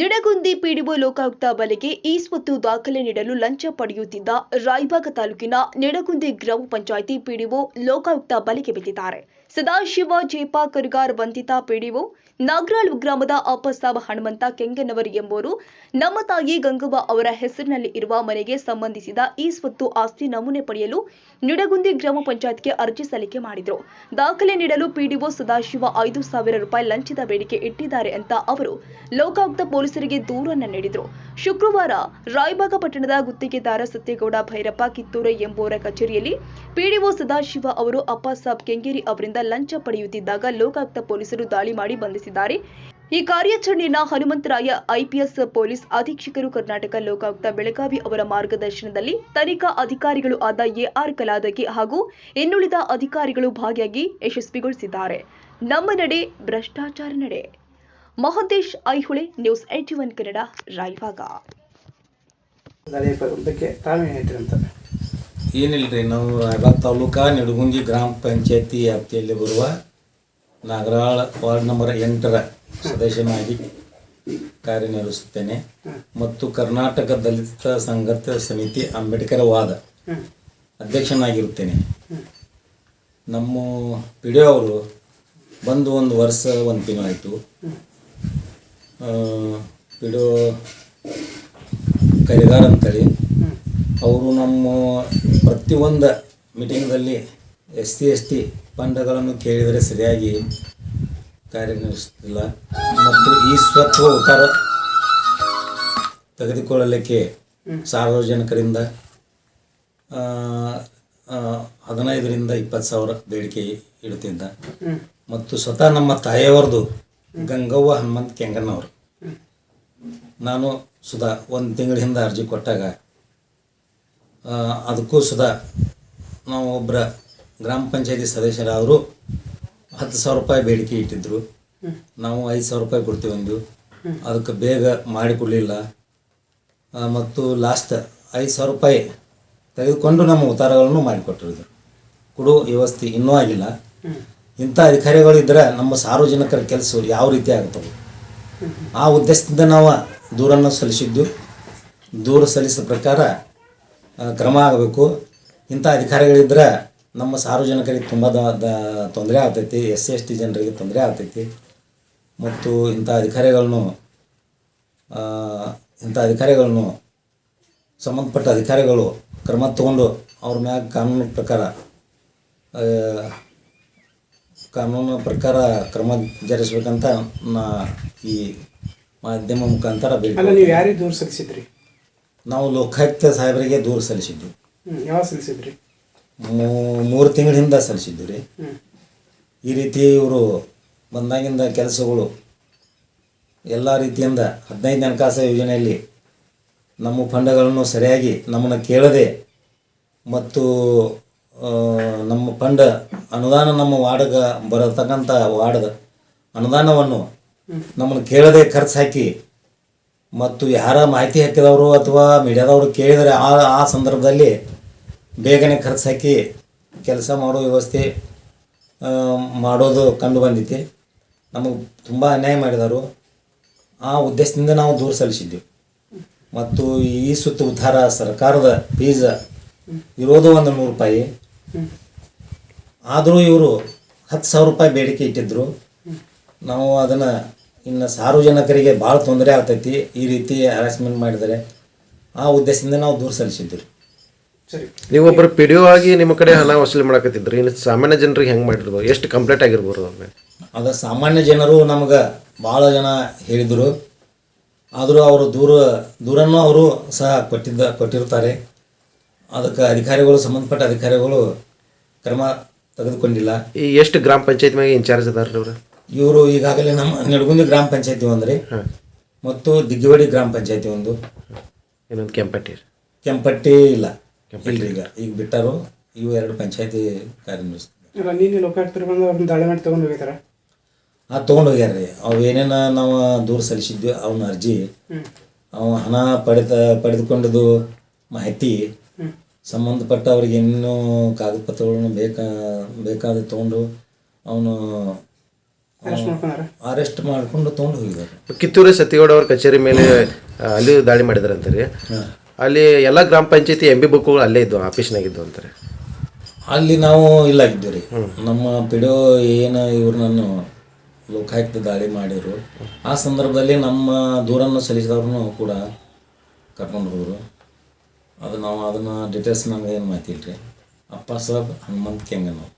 Nidagundi PDO Lokayukta ಬಲೆಗೆ ಈ ಸ್ವತ್ತು ದಾಖಲೆ ನೀಡಲು ಲಂಚ ಪಡೆಯುತ್ತಿದ್ದ ರಾಯಬಾಗ ತಾಲೂಕಿನ ನಿಡಗುಂದಿ ಗ್ರಾಮ ಪಂಚಾಯಿತಿ ಪಿಡಿಒ ಲೋಕಾಯುಕ್ತ ಬಲೆಗೆ ಬಿದ್ದಿದ್ದಾರೆ. ಸದಾಶಿವ ಜೇಪ ಕರಿಗಾರ್ ಬಂಧಿತ ಪಿಡಿಒ ನಾಗರಾಳ್ ಗ್ರಾಮದ ಅಪ್ಪಸಾಬ ಹನುಮಂತ ಕೆಂಗನವರ್ ಎಂಬುವರು ನಮ್ಮ ತಾಯಿ ಗಂಗವ್ವ ಅವರ ಹೆಸರಿನಲ್ಲಿ ಇರುವ ಮನೆಗೆ ಸಂಬಂಧಿಸಿದ ಈ ಸ್ವತ್ತು ಆಸ್ತಿ ನಮೂನೆ ಪಡೆಯಲು ನಿಡಗುಂದಿ ಗ್ರಾಮ ಪಂಚಾಯತ್ಗೆ ಅರ್ಜಿ ಸಲ್ಲಿಕೆ ಮಾಡಿದರು. ದಾಖಲೆ ನೀಡಲು ಪಿಡಿಒ ಸದಾಶಿವ ಐದು ಸಾವಿರ ರೂಪಾಯಿ ಲಂಚದ ಬೇಡಿಕೆ ಇಟ್ಟಿದ್ದಾರೆ ಅಂತ ಅವರು ಲೋಕಾಯುಕ್ತ ಪೊಲೀಸರಿಗೆ ದೂರನ್ನು ನೀಡಿದರು. ಶುಕ್ರವಾರ ರಾಯಬಾಗ ಪಟ್ಟಣದ ಗುತ್ತಿಗೆದಾರ ಸತ್ಯಗೌಡ ಭೈರಪ್ಪ ಕಿತ್ತೂರು ಎಂಬುವರ ಕಚೇರಿಯಲ್ಲಿ ಪಿಡಿಒ ಸದಾಶಿವ ಅವರು ಅಪ್ಪಾಸಾಬ್ ಕೆಂಗೇರಿ ಅವರಿಂದ ಲಂಚ ಪಡೆಯುತ್ತಿದ್ದಾಗ ಲೋಕಾಯುಕ್ತ ಪೊಲೀಸರು ದಾಳಿ ಮಾಡಿ ಬಂಧಿಸಿದ್ದಾರೆ ಈ ಕಾರ್ಯಾಚರಣೆಯನ್ನ ಹನುಮಂತರಾಯ ಐಪಿಎಸ್ ಪೊಲೀಸ್ ಅಧೀಕ್ಷಕರು ಕರ್ನಾಟಕ ಲೋಕಾಯುಕ್ತ ಬೆಳಗಾವಿ ಅವರ ಮಾರ್ಗದರ್ಶನದಲ್ಲಿ ತನಿಖಾ ಅಧಿಕಾರಿಗಳು ಆದ ಎಆರ್ ಕಲಾದಗಿ ಹಾಗೂ ಇನ್ನುಳಿದ ಅಧಿಕಾರಿಗಳು ಭಾಗಿಯಾಗಿ ಯಶಸ್ವಿಗೊಳಿಸಿದ್ದಾರೆ. ನಮ್ಮ ನಡೆ ಭ್ರಷ್ಟಾಚಾರ ನಡೆ. Mahantesh Aihole news eighty one Kannada Raybag. ಏನಿಲ್ರಿ ನಾವು ರಾಯಬಾಗ್ ತಾಲೂಕಾ ನಿಡಗುಂಜಿ ಗ್ರಾಮ ಪಂಚಾಯತಿ ವ್ಯಾಪ್ತಿಯಲ್ಲಿ ಬರುವ ನಾಗರಾಳ ವಾರ್ಡ್ ನಂಬರ್ ಎಂಟರ ಸದಸ್ಯನಾಗಿ ಕಾರ್ಯನಿರ್ವಹಿಸುತ್ತೇನೆ. ಮತ್ತು ಕರ್ನಾಟಕ ದಲಿತ ಸಂಘರ್ಷ ಸಮಿತಿ ಅಂಬೇಡ್ಕರ್ ವಾದ ಅಧ್ಯಕ್ಷನಾಗಿರುತ್ತೇನೆ. ನಮ್ಮ ಪಿ ಡಿ ಅವರು ಬಂದು ಒಂದು ವರ್ಷ ಒಂದು ತಿಂಗಳಾಯಿತು. ಪಿ ಡಿ ಕರಿಗಾರ್ ಅಂತೇಳಿ. ಅವರು ನಮ್ಮ ಪ್ರತಿಯೊಂದು ಮೀಟಿಂಗ್ದಲ್ಲಿ ಎಸ್ ಸಿ ಎಸ್ ಟಿ ಫಂಡ್ಗಳನ್ನು ಕೇಳಿದರೆ ಸರಿಯಾಗಿ ಕಾರ್ಯನಿರ್ವಹಿಸುತ್ತಿಲ್ಲ. ಮತ್ತು ಈ ಸ್ವತ್ವ ಉತ್ತರ ತೆಗೆದುಕೊಳ್ಳಲಿಕ್ಕೆ ಸಾರ್ವಜನಿಕರಿಂದ ಹದಿನೈದರಿಂದ ಇಪ್ಪತ್ತು ಸಾವಿರ ಬೇಡಿಕೆ ಇಡುತ್ತಿದ್ದ. ಮತ್ತು ಸ್ವತಃ ನಮ್ಮ ತಾಯಿಯವರದು ಗಂಗವ್ವ ಹನುಮಂತ್ ಕೆಂಗಣ್ಣವರು. ನಾನು ಸುಧಾ ಒಂದು ತಿಂಗಳ ಹಿಂದೆ ಅರ್ಜಿ ಕೊಟ್ಟಾಗ ಅದಕ್ಕೂ ಸುಧಾ ನಾವು ಒಬ್ಬರ ಗ್ರಾಮ ಪಂಚಾಯತಿ ಸದಸ್ಯರಾದರು ಹತ್ತು ಸಾವಿರ ರೂಪಾಯಿ ಬೇಡಿಕೆ ಇಟ್ಟಿದ್ದರು ನಾವು ಐದು ಸಾವಿರ ರೂಪಾಯಿ ಕೊಡ್ತೀವಿ ಅಂದು ಅದಕ್ಕೆ ಬೇಗ ಮಾಡಿಕೊಡಲಿಲ್ಲ ಮತ್ತು ಲಾಸ್ಟ್ ಐದು ಸಾವಿರ ರೂಪಾಯಿ ತೆಗೆದುಕೊಂಡು ನಮ್ಮ ಉತ್ತಾರಗಳನ್ನು ಮಾಡಿಕೊಟ್ಟಿರೋದು. ಕೊಡೋ ವ್ಯವಸ್ಥೆ ಇನ್ನೂ ಆಗಿಲ್ಲ. ಇಂಥ ಅಧಿಕಾರಿಗಳಿದ್ದರೆ ನಮ್ಮ ಸಾರ್ವಜನಿಕರ ಕೆಲಸ ಯಾವ ರೀತಿ ಆಗ್ತವೆ? ಆ ಉದ್ದೇಶದಿಂದ ನಾವು ದೂರನ್ನು ಸಲ್ಲಿಸಿದ್ದು. ದೂರ ಸಲ್ಲಿಸಿದ ಪ್ರಕಾರ ಕ್ರಮ ಆಗಬೇಕು. ಇಂಥ ಅಧಿಕಾರಿಗಳಿದ್ದರೆ ನಮ್ಮ ಸಾರ್ವಜನಿಕರಿಗೆ ತುಂಬ ತೊಂದರೆ ಆಗ್ತೈತಿ ಎಸ್ ಸಿ ಎಸ್ ಟಿ ಜನರಿಗೆ ತೊಂದರೆ ಆಗ್ತೈತಿ. ಮತ್ತು ಇಂಥ ಅಧಿಕಾರಿಗಳನ್ನು ಇಂಥ ಅಧಿಕಾರಿಗಳನ್ನು ಸಂಬಂಧಪಟ್ಟ ಅಧಿಕಾರಿಗಳು ಕ್ರಮ ತಗೊಂಡು ಅವ್ರ ಮ್ಯಾಗ ಕಾನೂನು ಪ್ರಕಾರ ಕಾನೂನು ಪ್ರಕಾರ ಕ್ರಮ ಜರುಗಿಸ್ಬೇಕಂತ ನಾ ಈ ಮಾಧ್ಯಮ ಮುಖಾಂತರ ನೀವು ಯಾರಿಗೆ ದೂರ ಸಲ್ಲಿಸಿದ್ರಿ? ನಾವು ಲೋಕಾಯುಕ್ತ ಸಾಹೇಬರಿಗೆ ದೂರು ಸಲ್ಲಿಸಿದ್ವಿ. ಯಾವ ಯಾವಾಗ ಸಲ್ಲಿಸಿದ್ರಿ? ಮೂ- ಮೂರು ತಿಂಗಳ ಹಿಂದೆ ಸಲ್ಲಿಸಿದ್ದು ರೀ ಈ ರೀತಿ ಇವರು ಬಂದಾಗಿಂದ ಕೆಲಸಗಳು ಎಲ್ಲ ರೀತಿಯಿಂದ ಹದಿನೈದು ಹಣಕಾಸು ಯೋಜನೆಯಲ್ಲಿ ನಮ್ಮ ಫಂಡಗಳನ್ನು ಸರಿಯಾಗಿ ನಮ್ಮನ್ನು ಕೇಳದೆ ಮತ್ತು ನಮ್ಮ ಫಂಡ ಅನುದಾನ ನಮ್ಮ ವಾರ್ಡ್ಗೆ ಬರತಕ್ಕಂಥ ವಾರ್ಡ್ ಅನುದಾನವನ್ನು ನಮ್ಮನ್ನು ಕೇಳದೆ ಖರ್ಚು ಹಾಕಿ ಮತ್ತು ಯಾರ ಮಾಹಿತಿ ಹಾಕಿದವರು ಅಥವಾ ಮೀಡಿಯಾದವರು ಕೇಳಿದರೆ ಆ ಆ ಸಂದರ್ಭದಲ್ಲಿ ಬೇಗನೆ ಖರ್ಚು ಹಾಕಿ ಕೆಲಸ ಮಾಡೋ ವ್ಯವಸ್ಥೆ ಮಾಡೋದು ಕಂಡು ಬಂದಿತ್ತು ನಮಗೆ ತುಂಬ ಅನ್ಯಾಯ ಮಾಡಿದರು. ಆ ಉದ್ದೇಶದಿಂದ ನಾವು ದೂರು ಸಲ್ಲಿಸಿದ್ದೆವು ಮತ್ತು ಈ ಸುತ್ತು ಉದ್ಧಾರ ಸರ್ಕಾರದ ಫೀಸ್ ಇರೋದು ಒಂದು ನೂರು ರೂಪಾಯಿ. ಆದರೂ ಇವರು ಹತ್ತು ಸಾವಿರ ರೂಪಾಯಿ ಬೇಡಿಕೆ ಇಟ್ಟಿದ್ದರು ನಾವು ಅದನ್ನು ಇನ್ನು ಸಾರ್ವಜನಿಕರಿಗೆ ಭಾಳ ತೊಂದರೆ ಆಗ್ತೈತಿ. ಈ ರೀತಿ ಹರಾಸ್ಮೆಂಟ್ ಮಾಡಿದರೆ ಆ ಉದ್ದೇಶದಿಂದ ನಾವು ದೂರು ಸಲ್ಲಿಸಿದ್ದರು ಸರಿ ನೀವೊಬ್ಬರು ಪಿ ಡಿ ಒ ಆಗಿ ನಿಮ್ಮ ಕಡೆ ಹಣ ವಸೂಲಿ ಮಾಡಕತ್ತಿದ್ರಿ. ಇನ್ನು ಸಾಮಾನ್ಯ ಜನರಿಗೆ ಹೆಂಗೆ ಮಾಡಿರ್ಬೋದು? ಎಷ್ಟು ಕಂಪ್ಲೀಟ್ ಆಗಿರ್ಬೋದು ಅವ್ರ ಮೇಲೆ ಅದು ಸಾಮಾನ್ಯ ಜನರು ನಮ್ಗೆ ಭಾಳ ಜನ ಹೇಳಿದರು. ಆದರೂ ಅವರು ದೂರ ದೂರನ್ನು ಅವರು ಸಹ ಕೊಟ್ಟಿದ್ದ ಕೊಟ್ಟಿರ್ತಾರೆ. ಅದಕ್ಕೆ ಅಧಿಕಾರಿಗಳು ಸಂಬಂಧಪಟ್ಟ ಅಧಿಕಾರಿಗಳು ಕ್ರಮ ತೆಗೆದುಕೊಂಡಿಲ್ಲ. ಈ ಎಷ್ಟು ಗ್ರಾಮ ಪಂಚಾಯತ್ ಮ್ಯಾಗ ಇನ್ಚಾರ್ಜ್ ಅದಾರ ಅವ್ರು? ಇವರು ಈಗಾಗಲೇ ನಮ್ಮ ನಿಡಗುಂದಿ ಗ್ರಾಮ ಪಂಚಾಯತಿ ಒಂದ್ರಿ. ಹಾಂ. ಮತ್ತು ದಿಗ್ಗಿವಡಿ ಗ್ರಾಮ ಪಂಚಾಯತಿ ಒಂದು. ಇನ್ನೊಂದು ಕೆಂಪಟ್ಟಿ ಕೆಂಪಟ್ಟಿ ಇಲ್ಲ. ಇಲ್ರಿ ಈಗ ಈಗ ಬಿಟ್ಟರು. ಇವು ಎರಡು ಪಂಚಾಯತಿ ಕಾರ್ಯನಿರ್ವಹಿಸ್ತಾರೆ ಅಲ್ಲ ನೀನು ಲೋಕಾಯುಕ್ತರು ಬಂದು ಅವ್ರನ್ನ ದಾಳಿ ಮಾಡಿ ತೊಗೊಂಡು ಹೋಗಿದಾರ ಆ ತೊಗೊಂಡು ಹೋಗ್ಯಾರ ರೀ. ಅವು ಏನೇನ ನಾವು ದೂರ ಸಲ್ಲಿಸಿದ್ವಿ ಅವನ ಅರ್ಜಿ. ಅವ ಹಣ ಪಡೆದ ಪಡೆದುಕೊಂಡದ್ದು ಮಾಹಿತಿ. ಸಂಬಂಧಪಟ್ಟ ಅವ್ರಿಗೆ ಏನೇನು ಕಾಗದ ಪತ್ರಗಳನ್ನು ಬೇಕಾ ಬೇಕಾದ ತೊಗೊಂಡು ಅವನು ಅರೆಸ್ಟ್ ಮಾಡ್ಕೊಂಡು ಅರೆಸ್ಟ್ ಮಾಡಿಕೊಂಡು ತೊಗೊಂಡು ಹೋಗಿದ್ದಾರೆ ಕಿತ್ತೂರು ಸತ್ಯಗೌಡ ಅವ್ರ ಕಚೇರಿ ಮೇಲೆ ಅಲ್ಲಿ ದಾಳಿ ಮಾಡಿದಾರೆ ಅಂತಾರೆ ಅಲ್ಲಿ ಎಲ್ಲ ಗ್ರಾಮ ಪಂಚಾಯತಿ ಎಂ ಬಿ ಬುಕ್ಗಳು ಅಲ್ಲೇ ಇದ್ವು ಆಫೀಸ್ನಾಗಿದ್ದು ಅಂತಾರೆ. ಅಲ್ಲಿ ನಾವು ಇಲ್ಲ ಇದ್ದೀವಿ ರೀ ನಮ್ಮ ಪಿಡೋ ಏನು ಇವ್ರನ್ನು ಲೋಕಾಯುಕ್ತ ದಾಳಿ ಮಾಡಿದ್ರು ಆ ಸಂದರ್ಭದಲ್ಲಿ ನಮ್ಮ ದೂರನ್ನು ಸಲ್ಲಿಸಿದವ್ರನ್ನು ಕೂಡ ಕರ್ಕೊಂಡು ಹೋದರು. ಅದು ನಾವು ಅದನ್ನು ಡೀಟೇಲ್ಸ್ ನಮ್ಗೆ ಏನು ಮಾಹಿತಿ ರೀ ಅಪ್ಪ ಸಾಬ್ ಹನುಮಂತ್ ಕೆಂಗನವ್ರು ನಾವು